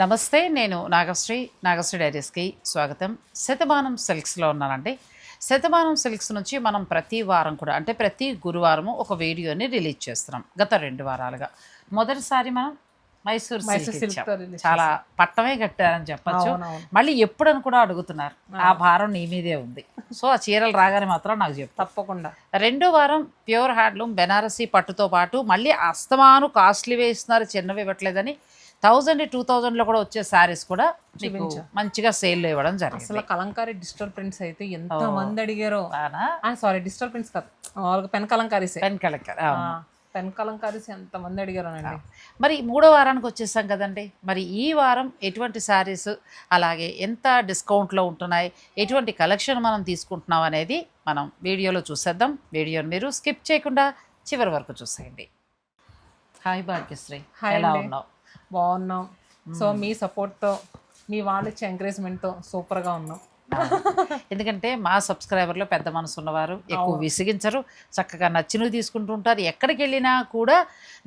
నమస్తే నేను నాగశ్రీ నాగశ్రీ డైరీస్కి స్వాగతం. శతమానం సిల్క్స్లో ఉన్నానండి. శతమానం సిల్క్స్ నుంచి మనం ప్రతి వారం కూడా అంటే ప్రతి గురువారము ఒక వీడియోని రిలీజ్ చేస్తున్నాం గత రెండు వారాలుగా. మొదటిసారి మనం మైసూర్ సిల్క్ చాలా పట్టమే కట్టారని చెప్పచ్చు. మళ్ళీ ఎప్పుడని కూడా అడుగుతున్నారు ఆ భారం నీ మీదే ఉంది. సో ఆ చీరలు రాగానే మాత్రం నాకు చెప్పు. తప్పకుండా. రెండో వారం ప్యూర్ హ్యాండ్లూమ్ బెనారసీ పట్టుతో పాటు మళ్ళీ అస్తమాను కాస్ట్లీ వేస్తున్నారు చిన్నవి ఇవ్వట్లేదని థౌజండ్ టూ థౌజండ్లో కూడా వచ్చే శారీస్ కూడా మీకు. మంచిగా సేల్లో ఇవ్వడం అసలు జరిగింది కలంకారీ డిజిటల్ ప్రింట్స్ అయితే ఎంత మంది అడిగారో? సారీ డిజిటల్ ప్రింట్స్ కాదు. వాళ్ళకి pen kalamkaris. Pen collector pen kalamkaris ఎంత మంది అడిగారోనండి. మరి మూడో వారానికి వచ్చేసాం కదండి. మరి ఈ వారం ఎటువంటి శారీస్ అలాగే ఎంత డిస్కౌంట్లో ఉంటున్నాయి ఎటువంటి కలెక్షన్ మనం తీసుకుంటున్నాం అనేది మనం వీడియోలో చూసేద్దాం. వీడియోని మీరు స్కిప్ చేయకుండా చివరి వరకు చూసేయండి. హాయ్ భాగ్యశ్రీ. హాయ్ ఎలా. ఉన్నావు? బాగున్నాం. సో మీ support తో మీ వాళ్ళు ఇచ్చే encouragement తో సూపర్గా ఉన్నాం ఎందుకంటే మా సబ్స్క్రైబర్లో పెద్ద మనసు ఉన్నవారు ఎక్కువ విసిగించరు. చక్కగా నచ్చినవి తీసుకుంటూ ఉంటారు. ఎక్కడికి వెళ్ళినా కూడా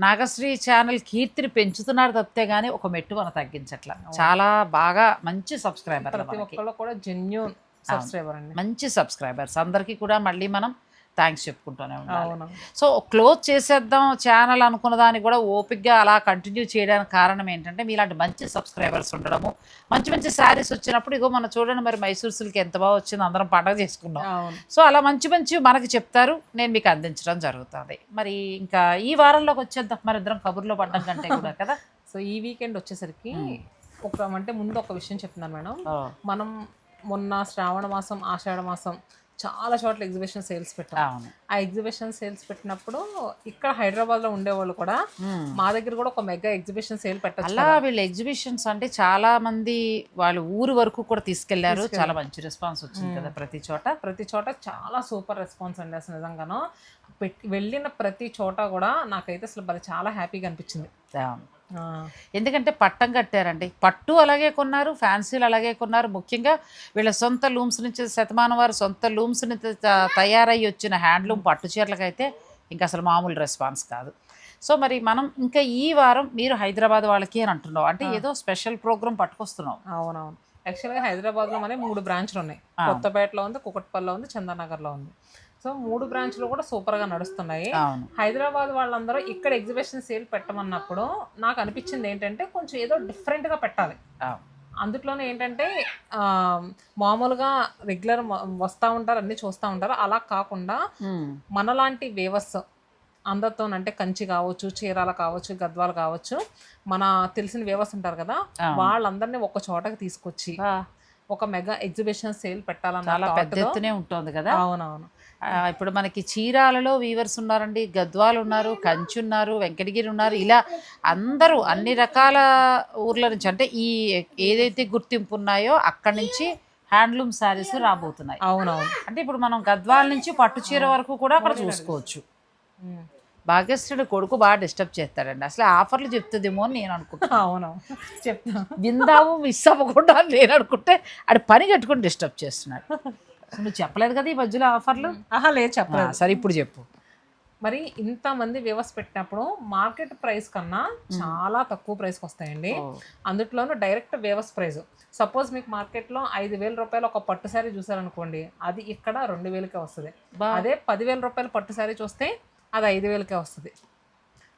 నాగశ్రీ ఛానల్ కీర్తిని పెంచుతున్నారు తప్పితే కానీ ఒక మెట్టు మనం తగ్గించట్ల. చాలా బాగా మంచి సబ్స్క్రైబర్ ప్రతి ఒక్కళ్ళు కూడా జెన్యున్ సబ్స్క్రైబర్ అండి. మంచి సబ్స్క్రైబర్స్. అందరికీ కూడా మళ్ళీ మనం థ్యాంక్స్ చెప్పుకుంటూనే ఉండాలి. సో క్లోజ్ చేసేద్దాం ఛానల్ అనుకున్న దాన్ని కూడా ఓపిక్గా అలా కంటిన్యూ చేయడానికి కారణం ఏంటంటే మీలాంటి మంచి సబ్స్క్రైబర్స్ ఉండడము. మంచి మంచి శారీస్ వచ్చినప్పుడు ఇగో మనం చూడండి మరి మైసూర్ సిల్క్ ఎంత బాగా వచ్చిందో అందరం పండగ చేసుకున్నాం. సో అలా మంచి మంచి మనకి చెప్తారు. నేను మీకు అందించడం జరుగుతుంది. మరి ఇంకా ఈ వారంలోకి వచ్చేద్దాం. మరి ఇద్దరం కబుర్లో పడ్డం కంటే కూడా కదా? సో ఈ వీకెండ్ వచ్చేసరికి ఒక అంటే ముందు ఒక విషయం చెప్తున్నాను మేడం. మనం మొన్న శ్రావణ మాసం ఆషాఢ మాసం చాలా చోట్ల ఎగ్జిబిషన్ సేల్స్ పెట్టాం. ఆ ఎగ్జిబిషన్ సేల్స్ పెట్టినప్పుడు ఇక్కడ హైదరాబాద్లో ఉండేవాళ్ళు కూడా. మా దగ్గర కూడా ఒక మెగా ఎగ్జిబిషన్ సేల్ పెట్టచ్చు అలా వీళ్ళు ఎగ్జిబిషన్స్ అంటే చాలా మంది వాళ్ళు ఊరు వరకు కూడా తీసుకెళ్ళారు. చాలా మంచి రెస్పాన్స్ వచ్చింది కదా ప్రతి చోట. ప్రతి చోట చాలా సూపర్ రెస్పాన్స్ అండి అసలు నిజంగాను. పెట్టి వెళ్ళిన ప్రతి చోట కూడా నాకైతే అసలు చాలా హ్యాపీగా అనిపించింది. ఎందుకంటే పట్టం కట్టారండి. పట్టు అలాగే కొన్నారు ఫ్యాన్సీలు అలాగే కొన్నారు. ముఖ్యంగా వీళ్ళ సొంత లూమ్స్ నుంచి శతమానం వారు సొంత లూమ్స్ నుంచి తయారయ్యి వచ్చిన హ్యాండ్లూమ్ పట్టు చీరలకైతే ఇంకా అసలు మామూలు రెస్పాన్స్ కాదు. సో మరి మనం ఇంకా ఈ వారం మీరు హైదరాబాద్ వాళ్ళకి అని అంటున్నావు. అంటే ఏదో స్పెషల్ ప్రోగ్రామ్ పట్టుకొస్తున్నావు. అవునవును. యాక్చువల్గా హైదరాబాద్లో మన మూడు బ్రాంచ్లు ఉన్నాయి. కొత్తపేటలో ఉంది కుకట్పల్లిలో ఉంది చందానగర్లో ఉంది. సో మూడు బ్రాంచ్లు కూడా సూపర్గా నడుస్తున్నాయి. అవును. హైదరాబాద్ వాళ్ళందరూ ఇక్కడ ఎగ్జిబిషన్ సేల్ పెట్టమన్నప్పుడు నాకు అనిపించింది ఏంటంటే కొంచెం ఏదో డిఫరెంట్గా పెట్టాలి. అవును. అందులోనే ఏంటంటే మామూలుగా రెగ్యులర్ వస్తూ ఉంటారు అన్నీ చూస్తూ ఉంటారు. అలా కాకుండా. మనలాంటి వేవస్ అందరితో అంటే కంచి కావచ్చు చీరాల కావచ్చు గద్వాలు కావచ్చు మన తెలిసిన వేవస్ ఉంటారు కదా. వాళ్ళందరినీ ఒక చోటకి తీసుకొచ్చి ఒక మెగా ఎగ్జిబిషన్ సేల్ పెట్టాలన్న పెద్ద ఉంటుంది కదా? అవునవును. ఇప్పుడు మనకి చీరాలలో వీవర్స్ ఉన్నారండి గద్వాలు ఉన్నారు కంచి ఉన్నారు వెంకటగిరి ఉన్నారు. ఇలా అందరూ అన్ని రకాల ఊర్ల నుంచి అంటే ఈ ఏదైతే గుర్తింపు ఉన్నాయో అక్కడి నుంచి హ్యాండ్లూమ్ శారీస్ రాబోతున్నాయి. అవునవును. అంటే ఇప్పుడు మనం గద్వాల నుంచి పట్టు చీర వరకు కూడా అక్కడ చూసుకోవచ్చు. భాగ్యశ్రీడు కొడుకు బాగా డిస్టర్బ్ చేస్తాడండి. అసలు ఆఫర్లు చెప్తుందేమో అని నేను అనుకుంటున్నాను అవునవును. చెప్తా విందాము మిస్ అవ్వకుండా నేను అనుకుంటే ఆడు పని కట్టుకొని డిస్టర్బ్ చేస్తున్నాడు. నువ్వు చెప్పలేదు కదా ఈ మధ్యలో ఆఫర్లు? ఆహా లేదు చెప్పలేదు. సరే ఇప్పుడు చెప్పు. మరి ఇంతమంది వ్యవస్థ పెట్టినప్పుడు మార్కెట్ ప్రైస్ కన్నా చాలా తక్కువ ప్రైస్కి వస్తాయండి. ఓ. అందులోనూ డైరెక్ట్ వ్యవస్థ ప్రైస్. సపోజ్ మీకు మార్కెట్లో ఐదు వేల రూపాయలు ఒక పట్టు శారీ చూసారనుకోండి అది ఇక్కడ రెండు వేలకే వస్తుంది. అదే పదివేల రూపాయలు పట్టు శారీ చూస్తే అది ఐదు వేలకే వస్తుంది.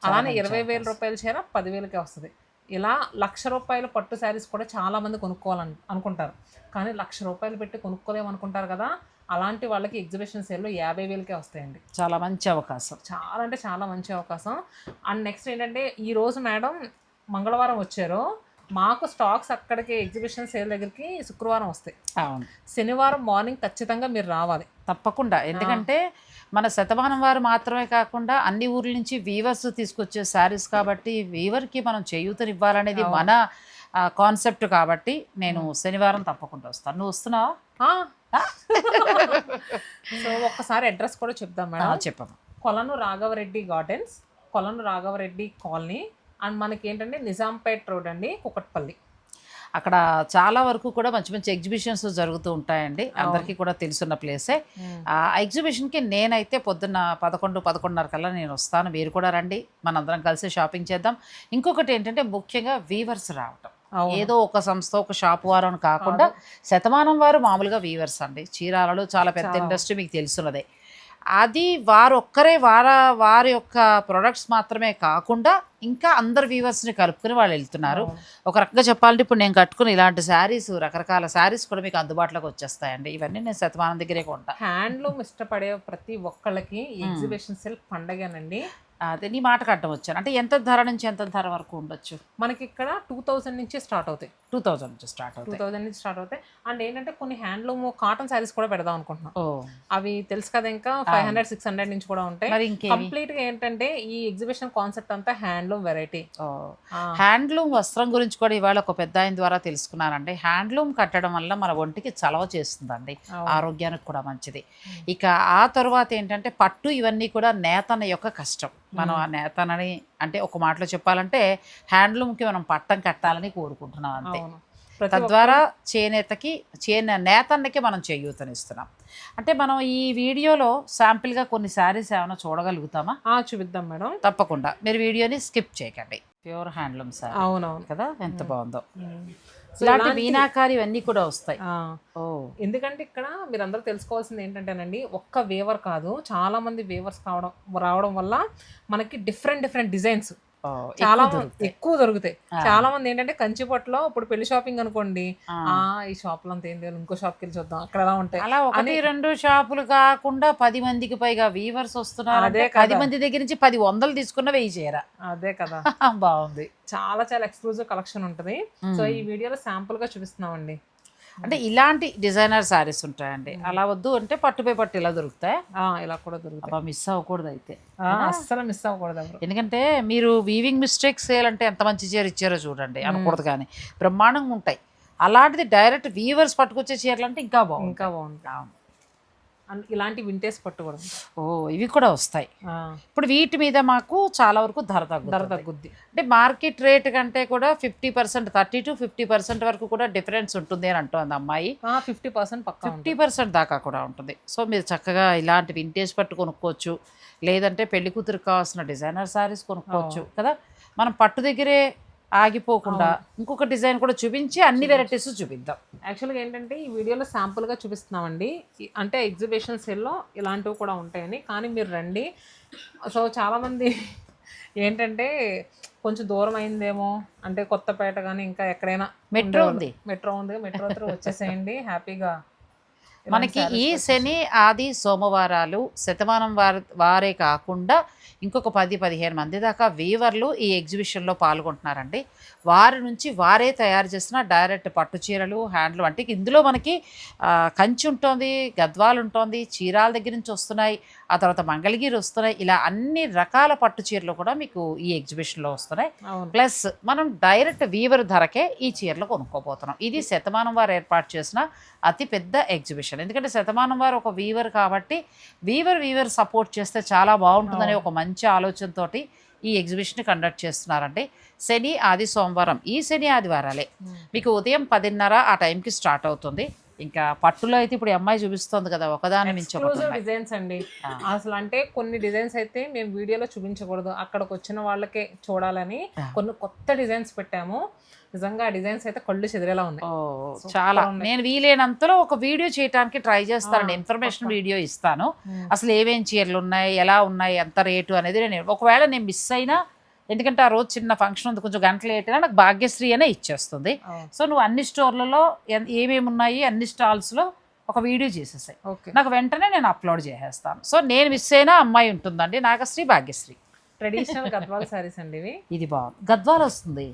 అలానే ఇరవై వేల రూపాయల చీర పదివేలకే వస్తుంది. ఇలా లక్ష రూపాయల పట్టు శారీస్ కూడా చాలా మంది కొనుక్కోవాలని అనుకుంటారు. కానీ లక్ష రూపాయలు పెట్టి కొనుక్కోలేము అనుకుంటారు కదా అలాంటి వాళ్ళకి ఎగ్జిబిషన్ సేల్లో యాభై వేలకే వస్తాయండి. చాలా మంచి అవకాశం. చాలా అంటే చాలా మంచి అవకాశం. అండ్ నెక్స్ట్ ఏంటంటే ఈ రోజు మేడం మంగళవారం వచ్చారు. మాకు స్టాక్స్ అక్కడికి ఎగ్జిబిషన్ సేల్ దగ్గరికి శుక్రవారం వస్తాయి. అవును. శనివారం మార్నింగ్ ఖచ్చితంగా మీరు రావాలి. తప్పకుండా. ఎందుకంటే మన శతమానం వారు మాత్రమే కాకుండా అన్ని ఊర్ల నుంచి వీవర్స్ తీసుకొచ్చే శారీస్ కాబట్టి వీవర్కి మనం చేయూతనివ్వాలనేది మన కాన్సెప్ట్ కాబట్టి నేను శనివారం తప్పకుండా వస్తాను. నువ్వు వస్తున్నావా. సో ఒక్కసారి అడ్రస్ కూడా చెప్దాం మేడం. చెప్పమ్మా. కొలను రాఘవరెడ్డి గార్డెన్స్ కొలను రాఘవరెడ్డి కాలనీ అండ్ మనకి ఏంటంటే నిజాంపేట్ రోడ్ అండి కుకట్పల్లి. అక్కడ చాలా వరకు కూడా మంచి మంచి ఎగ్జిబిషన్స్ జరుగుతూ ఉంటాయండి. అందరికీ కూడా తెలుసున్న ప్లేసే. ఆ ఎగ్జిబిషన్కి నేనైతే పొద్దున్న పదకొండు పదకొండున్నర కల్లా నేను వస్తాను. మీరు కూడా రండి. మనందరం కలిసి షాపింగ్ చేద్దాం. ఇంకొకటి ఏంటంటే ముఖ్యంగా వీవర్స్ రావటం. ఏదో ఒక సంస్థ ఒక షాప్ వారు అని కాకుండా శతమానం వారు మామూలుగా వీవర్స్ అండి. చీరాలలో చాలా పెద్ద ఇండస్ట్రీ మీకు తెలుసున్నదే. అది వారు ఒక్కరే వార వారి యొక్క ప్రొడక్ట్స్ మాత్రమే కాకుండా ఇంకా అందరు వీవర్స్ని కలుపుకుని వాళ్ళు వెళ్తున్నారు. ఒక రకంగా చెప్పాలంటే ఇప్పుడు నేను కట్టుకుని ఇలాంటి శారీస్ రకరకాల శారీస్ కూడా మీకు అందుబాటులోకి వచ్చేస్తాయండి. ఇవన్నీ నేను శతమానం దగ్గరే కొంటా. హ్యాండ్లూమ్ ఇష్టపడే ప్రతి ఒక్కళ్ళకి ఎగ్జిబిషన్ సెల్ పండగనండి. అదే నీ మాట కట్టం వచ్చాను. అంటే ఎంత ధర నుంచి ఎంత ధర వరకు ఉండొచ్చు? మనకి ఇక్కడ టూ థౌజండ్ నుంచి స్టార్ట్ అవుతాయి. టూ థౌజండ్ నుంచి స్టార్ట్ టూ అవుతాయి థౌజండ్ నుంచి స్టార్ట్ అవుతాయి. అండ్ ఏంటంటే కొన్ని హ్యాండ్లూమ్ కాటన్ శారీస్ కూడా పెడదాం అనుకుంటున్నాం. ఓ. అవి తెలుసు కదా ఇంకా? ఫైవ్ హండ్రెడ్ సిక్స్ హండ్రెడ్ నుంచి కూడా ఉంటాయి. మరి ఇంకేమి? కంప్లీట్గా ఏంటంటే ఈ ఎగ్జిబిషన్ కాన్సెప్ట్ అంతా హ్యాండ్లూమ్ వెరైటీ ఓ. హ్యాండ్లూమ్ వస్త్రం గురించి కూడా ఇవాళ ఒక పెద్ద ఆయన ద్వారా తెలుసుకున్నానండి. హ్యాండ్లూమ్ కట్టడం వల్ల మన ఒంటికి చలవ చేస్తుందండి. ఆరోగ్యానికి కూడా మంచిది. ఇక ఆ తర్వాత ఏంటంటే పట్టు ఇవన్నీ కూడా నేతన యొక్క కష్టం. మనం ఆ నేతనని అంటే ఒక మాటలో చెప్పాలంటే హ్యాండ్లూమ్కి మనం పట్టం కట్టాలని కోరుకుంటున్నాం అంతే. తద్వారా చేనేతకి చేనే నేతన్నకి మనం చేయూతనిస్తున్నాం. అంటే మనం ఈ వీడియోలో శాంపిల్గా కొన్ని శారీస్ ఏమైనా చూడగలుగుతామా? ఆ చూపిద్దాం మేడం. తప్పకుండా. మీరు వీడియోని స్కిప్ చేయకండి. ప్యూర్ హ్యాండ్లూమ్ శారీ అవునవును. కదా? ఎంత బాగుందో. ఇలాంటి మీనాకారి ఇవన్నీ కూడా వస్తాయి. ఆ, ఓ. ఎందుకంటే ఇక్కడ మీరు అందరూ తెలుసుకోవాల్సింది ఏంటంటేనండి ఒక్క వేవర్ కాదు చాలా మంది వేవర్స్ కావడం రావడం వల్ల మనకి డిఫరెంట్ డిఫరెంట్ డిజైన్స్ చాలా ఎక్కువ మంది- దొరుకుతాయి. ఎక్కువ దొరుకుతాయి. చాలా మంది ఏంటంటే కంచిపట్లో ఇప్పుడు పెళ్ళి షాపింగ్ అనుకోండి ఆ. ఈ షాప్లో అంత ఏం లేదు ఇంకో షాప్కి వెళ్ళి చూద్దాం అక్కడ ఎలా ఉంటాయి అలా ఒకటి రెండు షాపులు కాకుండా పది మందికి పైగా వీవర్స్ వస్తున్నారు అదే పది. మంది దగ్గర నుంచి పది వందలు తీసుకున్న వెయ్యి చేయరా అదే కదా బాగుంది చాలా చాలా ఎక్స్క్లూజివ్ కలెక్షన్ ఉంటుంది సో ఈ వీడియోలో శాంపుల్గా చూపిస్తున్నామండి అంటే ఇలాంటి డిజైనర్ శారీస్ ఉంటాయండి. అలా వద్దు అంటే పట్టుపై పట్టు ఇలా దొరుకుతాయి? ఇలా కూడా దొరుకుతాయి. అబ్బా మిస్ అవ్వకూడదు అయితే. అస్సలు మిస్ అవ్వకూడదు ఎందుకంటే మీరు వీవింగ్ మిస్టేక్స్ చేయాలంటే ఎంత మంచి చీర ఇచ్చారో చూడండి. అనకూడదు కానీ. బ్రహ్మాండంగా ఉంటాయి. అలాంటిది డైరెక్ట్ వీవర్స్ పట్టుకొచ్చే చీరలు అంటే ఇంకా బాగుంది ఇంకా బాగుంటుంది అండ్ ఇలాంటి వింటేజ్ పట్టు కూడా ఉంది. ఓ ఇవి కూడా వస్తాయి. ఇప్పుడు వీటి మీద మాకు చాలా వరకు ధర ధర తగ్గుతుంది తగ్గుద్ది. అంటే మార్కెట్ రేట్ కంటే కూడా fifty percent thirty to fifty percent వరకు కూడా డిఫరెన్స్ ఉంటుంది అని అంటుంది అమ్మాయి. ఫిఫ్టీ పర్సెంట్ పక్కా ఫిఫ్టీ పర్సెంట్ దాకా కూడా ఉంటుంది. సో మీరు చక్కగా ఇలాంటి వింటేజ్ పట్టు కొనుక్కోవచ్చు. లేదంటే పెళ్ళి కూతురికి కావాల్సిన డిజైనర్ శారీస్ కొనుక్కోవచ్చు కదా. మనం పట్టు దగ్గరే ఆగిపోకుండా ఇంకొక డిజైన్ కూడా చూపించి అన్ని వెరైటీస్ చూపిద్దాం. యాక్చువల్గా ఏంటంటే ఈ వీడియోలో శాంపుల్గా చూపిస్తున్నామండి. అంటే ఎగ్జిబిషన్ సెల్లో ఇలాంటివి కూడా ఉంటాయని. కానీ మీరు రండి. సో చాలామంది ఏంటంటే కొంచెం దూరం అయిందేమో. అంటే కొత్తపేట కానీ ఇంకా ఎక్కడైనా మెట్రో. ఉంది. మెట్రో ఉంది. మెట్రో త్రూ వచ్చేసేయండి. హ్యాపీగా మనకి ఈ. శని ఆది సోమవారాలు శతమానం వారి వారే కాకుండా ఇంకొక పది పదిహేను మంది దాకా వీవర్లు ఈ ఎగ్జిబిషన్లో పాల్గొంటున్నారండి వారి నుంచి వారే తయారు చేసిన డైరెక్ట్ పట్టు చీరలు హ్యాండ్లు అంటే ఇందులో మనకి కంచి ఉంటుంది గద్వాలు ఉంటుంది చీరాల దగ్గర నుంచి వస్తున్నాయి ఆ తర్వాత మంగళగిరి వస్తున్నాయి. ఇలా అన్ని రకాల పట్టు చీరలు కూడా మీకు ఈ ఎగ్జిబిషన్లో వస్తున్నాయి. ప్లస్ మనం డైరెక్ట్ వీవర్ ధరకే ఈ చీరలు కొనుక్కోబోతున్నాం. ఇది శతమానం వారు ఏర్పాటు చేసిన అతి పెద్ద ఎగ్జిబిషన్ ఎందుకంటే శతమానం వారు ఒక వీవర్ కాబట్టి వీవర్ వీవర్ సపోర్ట్ చేస్తే చాలా బాగుంటుందనే ఒక మంచి ఆలోచనతోటి ఈ ఎగ్జిబిషన్ కండక్ట్ చేస్తున్నారండి. శని ఆది సోమవారం. ఈ శని ఆదివారాలే. మీకు ఉదయం పదిన్నర ఆ టైంకి స్టార్ట్ అవుతుంది. ఇంకా పట్టులో అయితే ఇప్పుడు అమ్మాయి చూపిస్తుంది కదా ఒకదాని ఉన్నాయి. డిజైన్స్ అండి. అసలు అంటే కొన్ని డిజైన్స్ అయితే మేము వీడియోలో చూపించకూడదు అక్కడికి వచ్చిన వాళ్ళకే చూడాలని. కొన్ని కొత్త డిజైన్స్ పెట్టాము నిజంగా డిజైన్స్ అయితే కళ్ళు చెదిరేలా ఉన్నాయి Super చాలా. నేను వీలైనంతలో ఒక వీడియో చేయడానికి ట్రై చేస్తానండి ఇన్ఫర్మేషన్. వీడియో ఇస్తాను. అసలు ఏమేం చీరలు ఉన్నాయి ఎలా ఉన్నాయి ఎంత రేటు అనేది నేను ఒకవేళ నేను మిస్ అయినా ఎందుకంటే ఆ రోజు చిన్న ఫంక్షన్ ఉంది కొంచెం గంటలు లేట్ అయినా నాకు భాగ్యశ్రీ అనే ఇచ్చేస్తుంది. సో నువ్వు అన్ని స్టోర్లలో ఏమేమి ఉన్నాయి అన్ని స్టాల్స్లో ఒక వీడియో చేసేసాయి. ఓకే. నాకు వెంటనే నేను అప్లోడ్ చేసేస్తాను. సో నేను మిస్ అయినా అమ్మాయి ఉంటుందండి నాగశ్రీ భాగ్యశ్రీ. ట్రెడిషనల్ గద్వాల్ సారీస్ అండి ఇవి? ఇది బాగుంది. గద్వాల్ వస్తుంది.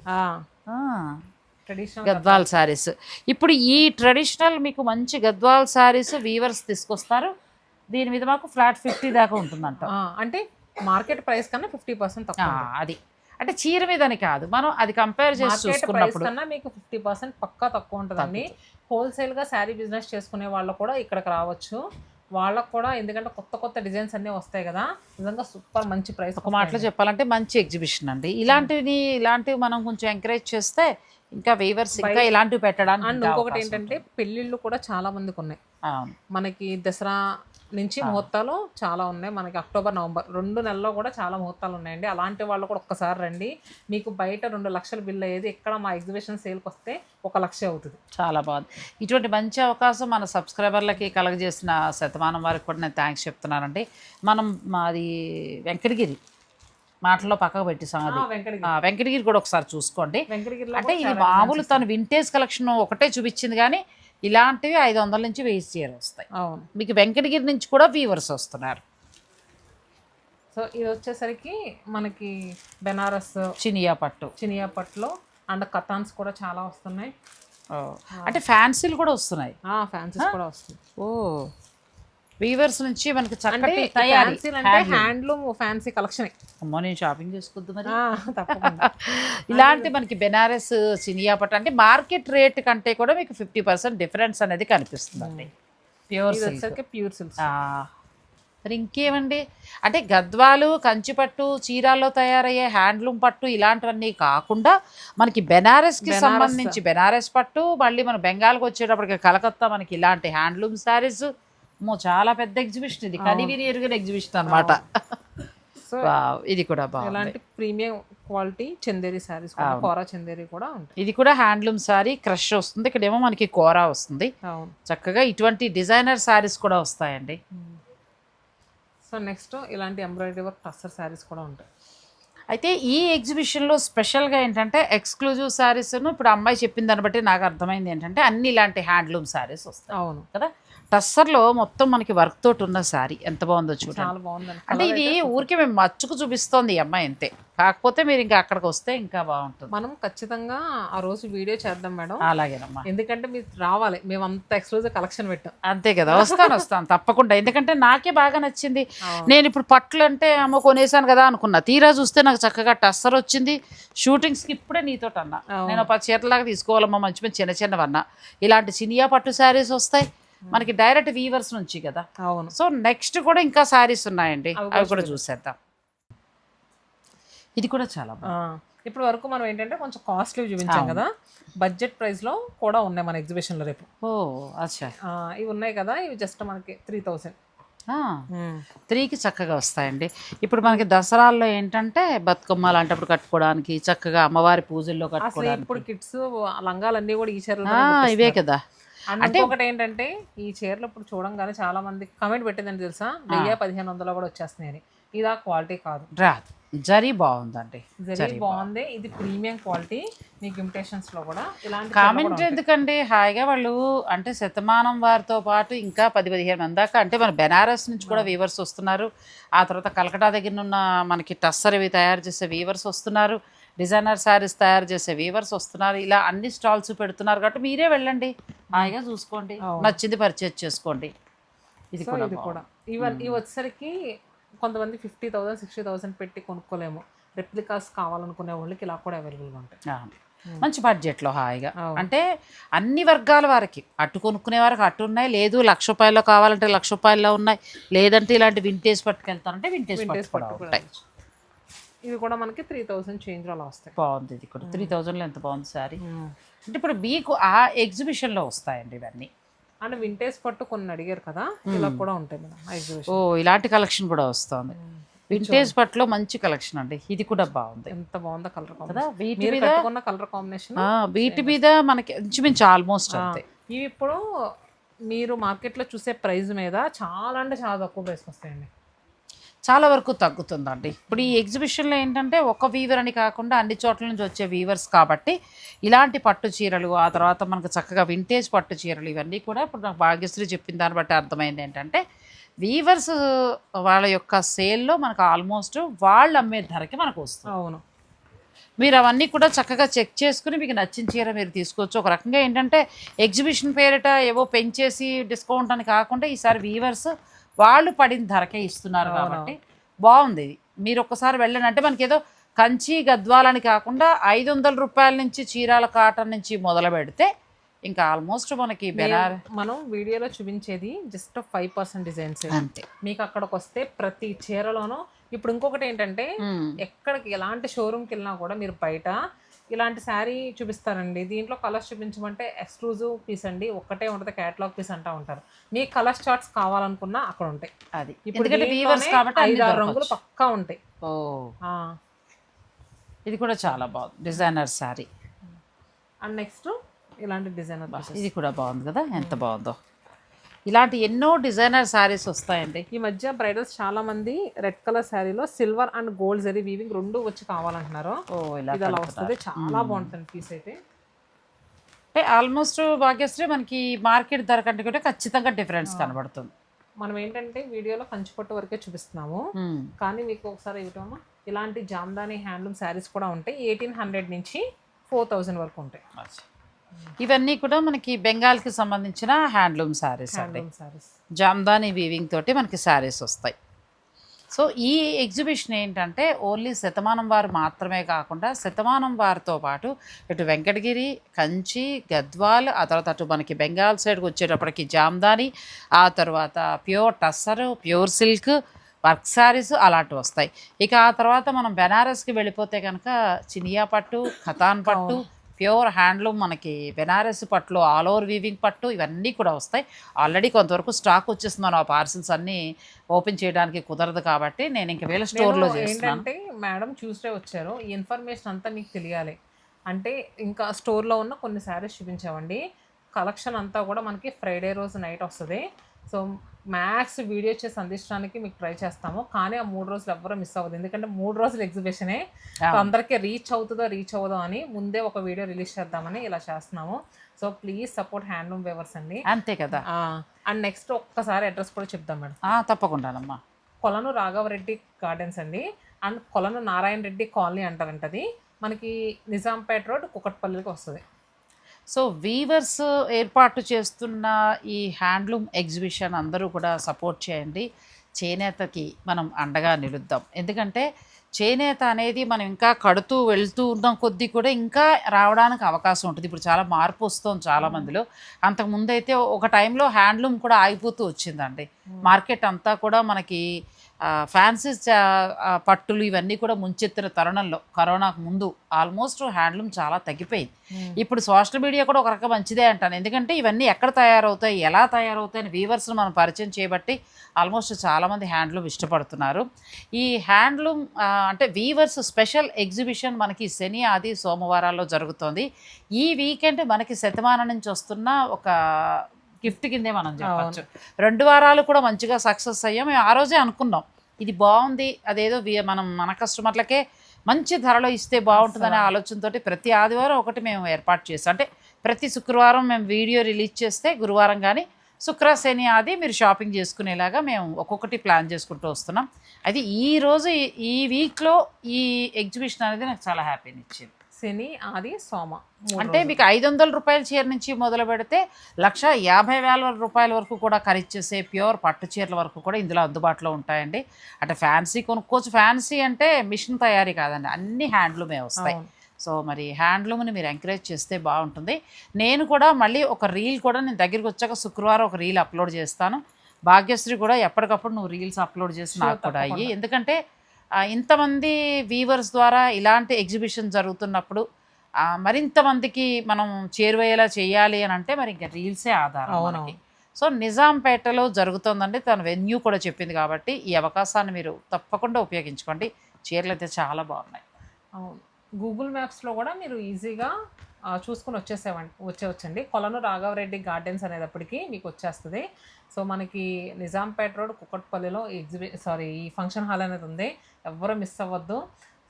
ట్రెడిషనల్ గద్వాల్ శారీస్ ఇప్పుడు ఈ ట్రెడిషనల్ మీకు మంచి గద్వాల్ శారీస్ వీవర్స్ తీసుకొస్తారు. దీని మీద మాకు ఫ్లాట్ ఫిఫ్టీ దాకా ఉంటుందంట. అంటే మార్కెట్ ప్రైస్ కన్నా ఫిఫ్టీ పర్సెంట్ తక్కువ అది. అంటే చీర మీదని కాదు. మనం అది కంపేర్ చేసి చూసుకున్నప్పుడు కన్నా మీకు ఫిఫ్టీ పర్సెంట్ పక్కా తక్కువ ఉంటుందండి. హోల్సేల్గా శారీ బిజినెస్ చేసుకునే వాళ్ళు కూడా ఇక్కడికి రావచ్చు. వాళ్ళకు కూడా ఎందుకంటే కొత్త కొత్త డిజైన్స్ అన్నీ వస్తాయి కదా. నిజంగా సూపర్ మంచి ప్రైస్ ఒక మాటలో చెప్పాలంటే మంచి ఎగ్జిబిషన్ అండి. ఇలాంటివి ఇలాంటివి మనం కొంచెం ఎంకరేజ్ చేస్తే ఇంకా వీవర్స్ ఇంకా ఇలాంటివి పెట్టడానికి అండ్ ఇంకొకటి ఏంటంటే పెళ్ళిళ్ళు కూడా చాలా మందికి ఉన్నాయి. మనకి దసరా నుంచి ముహూర్తాలు చాలా ఉన్నాయి. మనకి అక్టోబర్ నవంబర్ రెండు నెలల్లో కూడా చాలా ముహూర్తాలు ఉన్నాయండి. అలాంటి వాళ్ళు కూడా ఒక్కసారి రండి. మీకు బయట రెండు లక్షల బిల్ అయ్యేది ఇక్కడ మా ఎగ్జిబిషన్ సేల్కి వస్తే ఒక లక్ష అవుతుంది. చాలా బాగుంది. ఇటువంటి మంచి అవకాశం మన సబ్స్క్రైబర్లకి కలగజేసిన శతమానం వారికి కూడా నేను థ్యాంక్స్ చెప్తున్నానండి. మనం మాది వెంకటగిరి మాటల్లో పక్కకు పెట్టేసాం అది వెంకటగిరి. కూడా ఒకసారి చూసుకోండి. అంటే ఇది మామూలు తను వింటేజ్ కలెక్షన్ ఒకటే చూపించింది కానీ ఇలాంటివి ఐదు వందల నుంచి వెయ్యి చీర వస్తాయి. అవును. మీకు వెంకటగిరి నుంచి కూడా వీవర్స్ వస్తున్నారు. సో ఇది వచ్చేసరికి మనకి బెనారస్ చినియా పట్టు. చినియా పట్టులో అండ్ కథాన్స్ కూడా చాలా వస్తున్నాయి. అంటే ఫ్యాన్సీలు కూడా వస్తున్నాయి. ఫ్యాన్సీస్ కూడా వస్తుంది ఓ. వీవర్స్ నుంచి మనకి చక్కటి తయారీ ఫ్యాన్సీ అంటే హ్యాండ్లూమ్ ఫ్యాన్సీ కలెక్షన్ అమ్మో నేను షాపింగ్ చేసుకుంది మరి. ఇలాంటి మనకి బెనారస్ చినియా పట్టు అంటే మార్కెట్ రేట్ కంటే కూడా మీకు ఫిఫ్టీ పర్సెంట్ డిఫరెన్స్ అనేది కనిపిస్తుందండి. ప్యూర్ సిల్క్ ప్యూర్ సిల్క్స్ మరి ఇంకేమండి? అంటే గద్వాలు కంచిపట్టు చీరాల్లో తయారయ్యే హ్యాండ్లూమ్ పట్టు ఇలాంటివన్నీ కాకుండా మనకి బెనారస్కి సంబంధించి బెనారస్ పట్టు మళ్ళీ మన బెంగాల్కి వచ్చేటప్పటికి కలకత్తా మనకి ఇలాంటి హ్యాండ్లూమ్ శారీస్ చాలా పెద్ద ఎగ్జిబిషన్ ఇది. కనివిని ఎరుగిన ఎగ్జిబిషన్ అనమాట సో ఇది కూడా బాగుంది. ఇలాంటి ప్రీమియం క్వాలిటీ చందేరి శారీస్ కూడా కోరా చందేరి కూడా ఉంటాయి. ఇది కూడా హ్యాండ్లూమ్ సారీ క్రష్ వస్తుంది. ఇక్కడేమో మనకి కోరా వస్తుంది. అవును. చక్కగా ఇటువంటి డిజైనర్ శారీస్ కూడా వస్తాయండి. సో నెక్స్ట్ ఇలాంటి ఎంబ్రాయిడరీ వర్క్ టస్సర్ శారీస్ కూడా ఉంటాయి. అయితే ఈ ఎగ్జిబిషన్లో స్పెషల్గా ఏంటంటే ఎక్స్క్లూజివ్ శారీస్ ఇప్పుడు అమ్మాయి చెప్పిన దాన్ని బట్టి నాకు అర్థమైంది ఏంటంటే అన్ని ఇలాంటి హ్యాండ్లూమ్ శారీస్ వస్తాయి. అవును. కదా? టస్సర్లో మొత్తం మనకి వర్క్ తోటి ఉన్న శారీ ఎంత బాగుందో చూడండి. అంటే ఇది ఊరికే మేము మచ్చుకు చూపిస్తోంది ఈ అమ్మాయి అంతే. కాకపోతే మీరు ఇంకా అక్కడికి వస్తే ఇంకా బాగుంటుంది. మనం ఖచ్చితంగా ఆ రోజు వీడియో చేద్దాం మేడం. అలాగేనమ్మా. ఎందుకంటే మీరు రావాలి. మేము అంత ఎక్స్క్లూజివ్ కలెక్షన్ పెట్టాం. అంతే కదా వస్తాను వస్తాను తప్పకుండా. ఎందుకంటే నాకే బాగా నచ్చింది. నేను ఇప్పుడు పట్లు అంటే అమ్మ కొనేసాను కదా అనుకున్నా. తీరా చూస్తే నాకు చక్కగా టస్సర్ వచ్చింది. షూటింగ్స్కి ఇప్పుడే నీతో అన్నా. నేను పది చీరలాగా తీసుకోవాలమ్మా మంచి మంచి చిన్న చిన్నవి అన్నా ఇలాంటి చినియా పట్టు శారీస్ వస్తాయి. మనకి డైరెక్ట్ వీవర్స్ నుంచి కదా. అవును. సో నెక్స్ట్ కూడా ఇంకా శారీస్ ఉన్నాయండి. అవి కూడా చూసేద్దాం. ఇది కూడా చాలా ఇప్పటి వరకు మనం ఏంటంటే కొంచెం కాస్ట్లీ చూపించాం కదా. బడ్జెట్ ప్రైస్లో కూడా ఉన్నాయి మన ఎగ్జిబిషన్లో రేపు. ఓ అచ్చా. ఆ, ఇవి ఉన్నాయి కదా ఇవి జస్ట్ మనకి త్రీ థౌసండ్ త్రీకి చక్కగా వస్తాయండి. ఇప్పుడు మనకి దసరాల్లో ఏంటంటే బతుకమ్మ లాంటప్పుడు కట్టుకోవడానికి చక్కగా అమ్మవారి పూజల్లో కట్టుకోవడానికి. ఇప్పుడు కిడ్స్ లంగాలన్నీ కూడా ఈ చీరలు ఇవే కదా. అంటే ఇంకొకటి ఏంటంటే ఈ చీరలు ఇప్పుడు చూడంగానే చాలా మంది కమెంట్ పెట్టిందని తెలుసా? వెయ్యి పదిహేను వందలు కూడా వచ్చేస్తున్నాయి అని. ఇది ఆ క్వాలిటీ కాదు. రాదు. జరీ బాగుందండి. జరీ బాగుంది. ఇది ప్రీమియం క్వాలిటీ మీకు ఇమిటేషన్స్లో కూడా ఇలాంటి కామెంట్ ఎందుకండి హాయిగా వాళ్ళు అంటే శతమానం వారితో పాటు ఇంకా పది పదిహేను మంది దాకా అంటే మన బెనారస్ నుంచి కూడా వీవర్స్ వస్తున్నారు. ఆ తర్వాత కలకటా దగ్గర ఉన్న మనకి టస్సర్ ఇవి తయారు చేసే వీవర్స్ వస్తున్నారు. డిజైనర్ శారీస్ తయారు చేసే వీవర్స్ వస్తున్నారు. ఇలా అన్ని స్టాల్స్ పెడుతున్నారు కాబట్టి మీరే వెళ్ళండి. హాయిగా చూసుకోండి. నచ్చింది పర్చేజ్ చేసుకోండి. ఇది కూడా ఈవెన్ ఇవి వచ్చేసరికి కొంతమంది ఫిఫ్టీ థౌసండ్ సిక్స్టీ థౌసండ్ పెట్టి కొనుక్కోలేము. రెప్లికాస్ కావాలనుకునే వాళ్ళకి ఇలా కూడా అవైలబుల్గా ఉంటాయి. మంచి బడ్జెట్లో హాయిగా. అంటే అన్ని వర్గాల వారికి. అటు కొనుక్కునే వారికి అటు ఉన్నాయి. లేదు లక్ష రూపాయల్లో కావాలంటే లక్ష రూపాయల్లో ఉన్నాయి. లేదంటే ఇలాంటి వింటేజ్ పట్టుకెళ్తానంటే వింటేజ్ పట్టు ఇవి కూడా మనకి త్రీ థౌసండ్ చేంజ్ అలా వస్తాయి. బాగుంది ఇది కూడా. త్రీ థౌజండ్లో ఎంత బాగుంది సారీ అంటే ఇప్పుడు మీకు ఆ ఎగ్జిబిషన్లో వస్తాయండి ఇవన్నీ. అండ్ వింటేజ్ పట్టు కొన్ని అడిగారు కదా ఇలా కూడా ఉంటాయి మేడం ఓ ఇలాంటి కలెక్షన్ కూడా వస్తుంది. వింటేజ్ పట్టులో మంచి కలెక్షన్ అండి. ఇది కూడా బాగుంది. ఎంత బాగుందో కలర్ కదా కాంబినేషన్ వీటి మీద కలర్ కాంబినేషన్ వీటి మీద మనకి ఇంచుమించు ఆల్మోస్ట్ అంతే. ఇవి ఇప్పుడు మీరు మార్కెట్లో చూసే ప్రైస్ మీద చాలా అంటే చాలా తక్కువ ప్రైస్ వస్తాయండి. చాలా వరకు తగ్గుతుందండి. ఇప్పుడు ఈ ఎగ్జిబిషన్లో ఏంటంటే ఒక వీవర్ అని కాకుండా అన్ని చోట్ల నుంచి వచ్చే వీవర్స్ కాబట్టి ఇలాంటి పట్టు చీరలు ఆ తర్వాత మనకు చక్కగా వింటేజ్ పట్టు చీరలు ఇవన్నీ కూడా ఇప్పుడు నాకు భాగ్యశ్రీ చెప్పిన దాన్ని బట్టి అర్థమైంది ఏంటంటే వీవర్స్ వాళ్ళ యొక్క సేల్లో మనకు ఆల్మోస్ట్ వాళ్ళు అమ్మే ధరకి మనకు వస్తుంది. అవును. మీరు అవన్నీ కూడా చక్కగా చెక్ చేసుకుని మీకు నచ్చిన చీర మీరు తీసుకోవచ్చు. ఒక రకంగా ఏంటంటే ఎగ్జిబిషన్ పేరిట ఏవో పెంచేసి డిస్కౌంట్ అని కాకుండా ఈసారి వీవర్స్ వాళ్ళు పడిన ధరకే ఇస్తున్నారు కాబట్టి బాగుంది ఇది. మీరు ఒక్కసారి వెళ్ళండి. అంటే మనకి ఏదో కంచి గద్వాలని కాకుండా ఐదు వందల రూపాయల నుంచి చీరాల కాటన్ నుంచి మొదలు పెడితే ఇంకా ఆల్మోస్ట్ మనకి బెనార్ మనం వీడియోలో చూపించేది జస్ట్ ఫైవ్ పర్సెంట్ డిజైన్స్ అంతే. మీకు అక్కడికి వస్తే ప్రతి చీరలోనూ ఇప్పుడు ఇంకొకటి ఏంటంటే. ఎక్కడికి ఎలాంటి షోరూమ్కి వెళ్ళినా కూడా మీరు బయట ఇలాంటి శారీ చూపిస్తారండి. దీంట్లో కలర్స్ చూపించమంటే ఎక్స్క్లూజివ్ పీస్ అండి. ఒక్కటే ఉంటుంది క్యాటలాగ్ పీస్ అంటా ఉంటారు. మీకు కలర్ చార్ట్స్ కావాలనుకున్నా అక్కడ ఉంటాయి. అది. ఇప్పుడు ఐదు ఆరు రంగులు. పక్కా ఉంటాయి. ఓ. ఇది కూడా చాలా బాగుంది డిజైనర్ శారీ. అండ్ నెక్స్ట్ ఇలాంటి డిజైనర్ ఇది కూడా బాగుంది కదా? ఎంత బాగుందో. ఇలాంటి ఎన్నో డిజైనర్ శారీస్ వస్తాయండి. ఈ మధ్య బ్రైడల్స్ చాలా మంది రెడ్ కలర్ శారీలో silver and gold zari weaving రెండు వచ్చి కావాలంటున్నారు. ఓ ఇలా ఇది అలా కలుపుతారు. వస్తుంది. చాలా బాగుంటుంది పీస్ అయితే. అంటే ఆల్మోస్ట్ భాగ్యశ్రీ మనకి మార్కెట్ ధర కంటే కూడా ఖచ్చితంగా డిఫరెన్స్ కనబడుతుంది. మనం ఏంటంటే వీడియోలో కంచిపట్టు వరకే చూపిస్తున్నాము. కానీ మీకు ఒకసారి ఇవ్వటమ్మా ఇలాంటి జామ్దాని హ్యాండ్లూమ్ శారీస్ కూడా ఉంటాయి. ఎయిటీన్ హండ్రెడ్ నుంచి ఫోర్ థౌజండ్ వరకు ఉంటాయి. ఇవన్నీ కూడా మనకి బెంగాల్కి సంబంధించిన హ్యాండ్లూమ్ శారీస్ అండి. జామ్దాని వీవింగ్ తోటి మనకి శారీస్ వస్తాయి. సో ఈ ఎగ్జిబిషన్ ఏంటంటే ఓన్లీ శతమానం వారు మాత్రమే కాకుండా శతమానం వారితో పాటు ఇటు వెంకటగిరి కంచి గద్వాల్ ఆ తర్వాత అటు మనకి బెంగాల్ సైడ్కి వచ్చేటప్పటికి జామ్దాని ఆ తర్వాత pure tussar pure silk work sarees అలాంటివి వస్తాయి. ఇక ఆ తర్వాత మనం బెనారస్కి వెళ్ళిపోతే కనుక చినియా పట్టు ఖతాన్ పట్టు ప్యూర్ హ్యాండ్లూమ్ మనకి బెనారస్ పట్లు ఆల్ ఓవర్ వీవింగ్ పట్టు ఇవన్నీ కూడా వస్తాయి. ఆల్రెడీ కొంతవరకు స్టాక్ వచ్చేస్తున్నాను ఆ పార్సిల్స్ అన్నీ ఓపెన్ చేయడానికి కుదరదు కాబట్టి నేను ఇంక వేళ స్టోర్లో ఏంటంటే మేడం ట్యూస్డే వచ్చారు. ఈ ఇన్ఫర్మేషన్ అంతా మీకు తెలియాలి. అంటే ఇంకా స్టోర్లో ఉన్న కొన్ని శారీస్ చూపించామండి. కలెక్షన్ అంతా కూడా మనకి ఫ్రైడే రోజు నైట్ వస్తుంది. సో మ్యాక్స్ వీడియో చేసి అందించడానికి మీకు ట్రై చేస్తాము. కానీ ఆ మూడు రోజులు ఎవ్వరూ మిస్ అవ్వదు. ఎందుకంటే మూడు రోజులు ఎగ్జిబిషనే. అందరికీ రీచ్ అవుతుందో రీచ్ అవ్వదో అని ముందే ఒక వీడియో రిలీజ్ చేద్దామని ఇలా చేస్తున్నాము. So please support handloom weavers అండి. అంతే కదా. అండ్ నెక్స్ట్ ఒక్కసారి అడ్రస్ కూడా చెప్దాం మేడం. తప్పకుండానమ్మా. కొలను రాఘవరెడ్డి గార్డెన్స్ అండి. అండ్ కొలను నారాయణ రెడ్డి కాలనీ అంటారంటది. మనకి నిజాంపేట రోడ్ కుకట్పల్లికి వస్తుంది. సో వీవర్స్ ఏర్పాటు చేస్తున్న ఈ హ్యాండ్లూమ్ ఎగ్జిబిషన్ అందరూ కూడా సపోర్ట్ చేయండి. చేనేతకి మనం అండగా నిలుద్దాం. ఎందుకంటే చేనేత అనేది మనం ఇంకా కడుతూ వెళ్తూ ఉన్న కొద్దీ కూడా ఇంకా రావడానికి అవకాశం ఉంటుంది. ఇప్పుడు చాలా మార్పు వస్తుంది చాలా మందిలో అంతకుముందు అయితే ఒక టైంలో హ్యాండ్లూమ్ కూడా ఆగిపోతూ వచ్చిందండి. మార్కెట్ అంతా కూడా మనకి ఫ్యాన్సీ పట్టులు ఇవన్నీ కూడా ముంచెత్తిన తరుణంలో కరోనాకు ముందు ఆల్మోస్ట్ హ్యాండ్లూమ్ చాలా తగ్గిపోయింది. ఇప్పుడు సోషల్ మీడియా కూడా ఒక రకం మంచిదే అంటాను. ఎందుకంటే ఇవన్నీ ఎక్కడ తయారవుతాయి ఎలా తయారవుతాయి అని వీవర్స్ని మనం పరిచయం చేయబట్టి ఆల్మోస్ట్ చాలామంది హ్యాండ్లూమ్ ఇష్టపడుతున్నారు. ఈ హ్యాండ్లూమ్ అంటే వీవర్స్ స్పెషల్ ఎగ్జిబిషన్ మనకి శని ఆది సోమవారాల్లో జరుగుతోంది. ఈ వీకెండ్ మనకి శతమానం నుంచి వస్తున్న ఒక గిఫ్ట్ కిందే మనం చెప్పచ్చు. రెండు వారాలు కూడా మంచిగా సక్సెస్ అయ్యాం. మేము ఆ రోజే అనుకున్నాం. ఇది బాగుంది అదేదో వి- మనం మన కస్టమర్లకే మంచి ధరలో ఇస్తే బాగుంటుందనే ఆలోచనతోటి ప్రతి ఆదివారం ఒకటి మేము ఏర్పాటు చేస్తాం. అంటే ప్రతి శుక్రవారం మేము వీడియో రిలీజ్ చేస్తే గురువారం కానీ శుక్ర శని ఆది మీరు షాపింగ్ చేసుకునేలాగా మేము ఒక్కొక్కటి ప్లాన్ చేసుకుంటూ వస్తున్నాం. అది ఈ రోజు ఈ- ఈ వీక్లో ఈ ఎగ్జిబిషన్ అనేది నాకు చాలా హ్యాపీని ఇచ్చింది శని ఆది సోమ అంటే. మీకు ఐదు వందల రూపాయల చీర నుంచి మొదలు పెడితే లక్ష యాభై వేల రూపాయల వరకు కూడా ఖరీదు చేసే ప్యూర్ పట్టు చీరల వరకు కూడా ఇందులో అందుబాటులో ఉంటాయండి అంటే ఫ్యాన్సీ కొనుక్కోవచ్చు ఫ్యాన్సీ అంటే మిషన్ తయారీ కాదండి అన్ని హ్యాండ్లూమే వస్తాయి. సో మరి హ్యాండ్లూమ్ని మీరు ఎంకరేజ్ చేస్తే బాగుంటుంది నేను కూడా మళ్ళీ ఒక రీల్ కూడా నేను దగ్గరికి వచ్చాక శుక్రవారం ఒక రీల్ అప్లోడ్ చేస్తాను భాగ్యశ్రీ కూడా ఎప్పటికప్పుడు నువ్వు రీల్స్ అప్లోడ్ చేసి నాకు కూడా అయ్యి. ఎందుకంటే ఇంతమంది వీవర్స్ ద్వారా ఇలాంటి ఎగ్జిబిషన్ జరుగుతున్నప్పుడు మరింత మందికి మనం చేరువయ్యేలా చేయాలి అని అంటే మరి ఇంకా రీల్సే ఆధారం. మనకి. సో నిజాంపేటలో జరుగుతుందండి. తన వెన్యూ కూడా చెప్పింది కాబట్టి ఈ అవకాశాన్ని మీరు తప్పకుండా ఉపయోగించుకోండి. చీరలు అయితే చాలా బాగున్నాయి. అవును. గూగుల్ మ్యాప్స్లో కూడా మీరు ఈజీగా చూసుకుని వచ్చేసేవండి. వచ్చేవచ్చండి కొలను రాఘవరెడ్డి గార్డెన్స్ అనేటప్పటికి మీకు వచ్చేస్తుంది. సో మనకి నిజాంపేట రోడ్ కుక్కట్పల్లిలో ఎగ్జిబి సారీ ఈ ఫంక్షన్ హాల్ అనేది ఉంది. ఎవ్వరూ మిస్ అవ్వద్దు.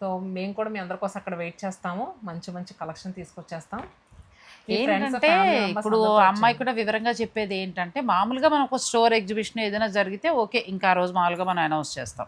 సో మేము కూడా మీ అందరి కోసం అక్కడ వెయిట్ చేస్తాము. మంచి మంచి కలెక్షన్ తీసుకొచ్చేస్తాం. ఏంటంటే ఇప్పుడు అమ్మాయి. కూడా వివరంగా చెప్పేది ఏంటంటే మామూలుగా మనం ఒక స్టోర్ ఎగ్జిబిషన్ ఏదైనా జరిగితే ఓకే ఇంకా ఆ రోజు మామూలుగా మనం అనౌన్స్ చేస్తాం.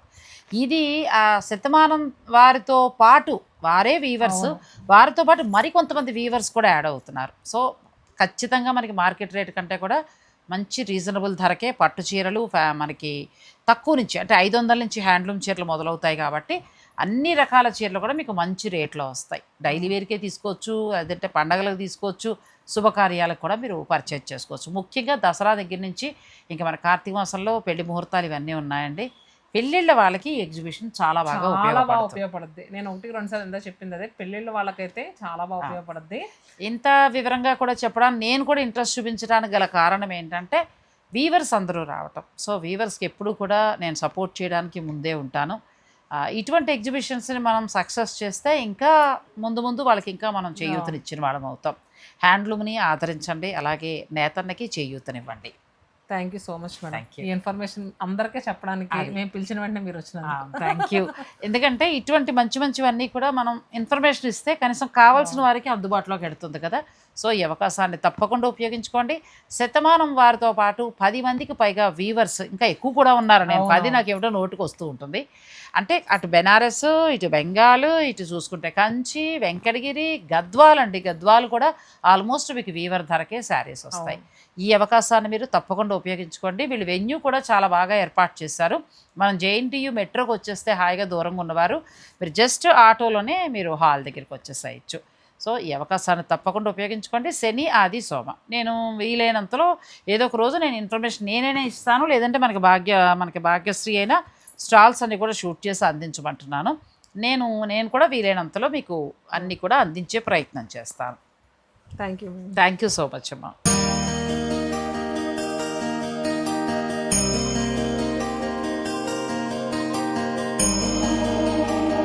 ఇది ఆ శతమానం వారితో పాటు వారే వీవర్స్. వారితో పాటు మరికొంతమంది వీవర్స్ కూడా యాడ్ అవుతున్నారు. సో ఖచ్చితంగా మనకి మార్కెట్ రేట్ కంటే కూడా మంచి రీజనబుల్ ధరకే పట్టు చీరలు ఫ్యా- మనకి తక్కువ నుంచి అంటే ఐదు వందల నుంచి హ్యాండ్లూమ్ చీరలు మొదలవుతాయి కాబట్టి అన్ని రకాల చీరలు కూడా మీకు మంచి రేట్లో వస్తాయి. డైలీ వేర్కే తీసుకోవచ్చు అదంటే పండగలకు తీసుకోవచ్చు శుభకార్యాలకు కూడా మీరు పర్చేజ్ చేసుకోవచ్చు. ముఖ్యంగా దసరా దగ్గర నుంచి ఇంకా మన కార్తీక మాసంలో పెళ్ళి ముహూర్తాలు ఇవన్నీ ఉన్నాయండి. పెళ్ళిళ్ళ వాళ్ళకి ఎగ్జిబిషన్ చాలా బాగా చాలా బాగా ఉపయోగపడుతుంది. ఉపయోగపడుద్ది. నేను ఒకటి రెండు సార్లు ఎంత చెప్పింది అదే. పెళ్ళిళ్ళ వాళ్ళకైతే చాలా బాగా ఉపయోగపడుద్ది. ఇంత వివరంగా కూడా చెప్పడానికి నేను కూడా ఇంట్రెస్ట్ చూపించడానికి గల కారణం ఏంటంటే వీవర్స్ అందరూ రావటం. సో వీవర్స్కి ఎప్పుడూ కూడా నేను సపోర్ట్ చేయడానికి ముందే ఉంటాను. ఇటువంటి ఎగ్జిబిషన్స్ని మనం సక్సెస్ చేస్తే ఇంకా ముందు ముందు వాళ్ళకి ఇంకా మనం చేయూతనిచ్చిన వాళ్ళం అవుతాం. హ్యాండ్లూమ్ని ఆదరించండి. అలాగే నేతన్నకి చేయూతనివ్వండి. Thank you so much madam. ఈ ఇన్ఫర్మేషన్ అందరికీ చెప్పడానికి. మేము పిలిచిన వెంటనే మీరు వచ్చినారు థ్యాంక్ యూ ఎందుకంటే ఇటువంటి మంచి మంచివన్నీ కూడా మనం ఇన్ఫర్మేషన్ ఇస్తే కనీసం కావాల్సిన వారికి అందుబాటులోకి వెడుతుంది కదా సో ఈ అవకాశాన్ని తప్పకుండా ఉపయోగించుకోండి. శతమానం వారితో పాటు పది మందికి పైగా వీవర్స్ ఇంకా ఎక్కువ కూడా ఉన్నారు. నేను. పది నాకు ఏమిటో నోటుకు వస్తూ ఉంటుంది. అంటే అటు బెనారస్ ఇటు బెంగాల్ ఇటు చూసుకుంటే కంచి వెంకటగిరి గద్వాల్ అండి. గద్వాల్ కూడా ఆల్మోస్ట్ మీకు వీవర్ ధరకే శారీస్ వస్తాయి. ఈ అవకాశాన్ని మీరు తప్పకుండా ఉపయోగించుకోండి. వీళ్ళు వెన్యూ కూడా చాలా బాగా ఏర్పాటు చేశారు. మనం జేఎన్టీయు మెట్రోకి వచ్చేస్తే హాయిగా దూరంగా ఉన్నవారు మీరు జస్ట్ ఆటోలోనే మీరు హాల్ దగ్గరికి వచ్చేసేయచ్చు. సో ఈ అవకాశాన్ని తప్పకుండా ఉపయోగించుకోండి. శని ఆది సోమ. నేను వీలైనంతలో ఏదో ఒక రోజు నేను ఇన్ఫర్మేషన్ నేనైనా ఇస్తాను. లేదంటే మనకి భాగ్య మనకి భాగ్యశ్రీ అయినా స్టాల్స్ అన్ని కూడా షూట్ చేసి అందించమంటున్నాను. నేను నేను కూడా వీలైనంతలో మీకు అన్నీ కూడా అందించే ప్రయత్నం చేస్తాను. Thank you thank you so much అమ్మా.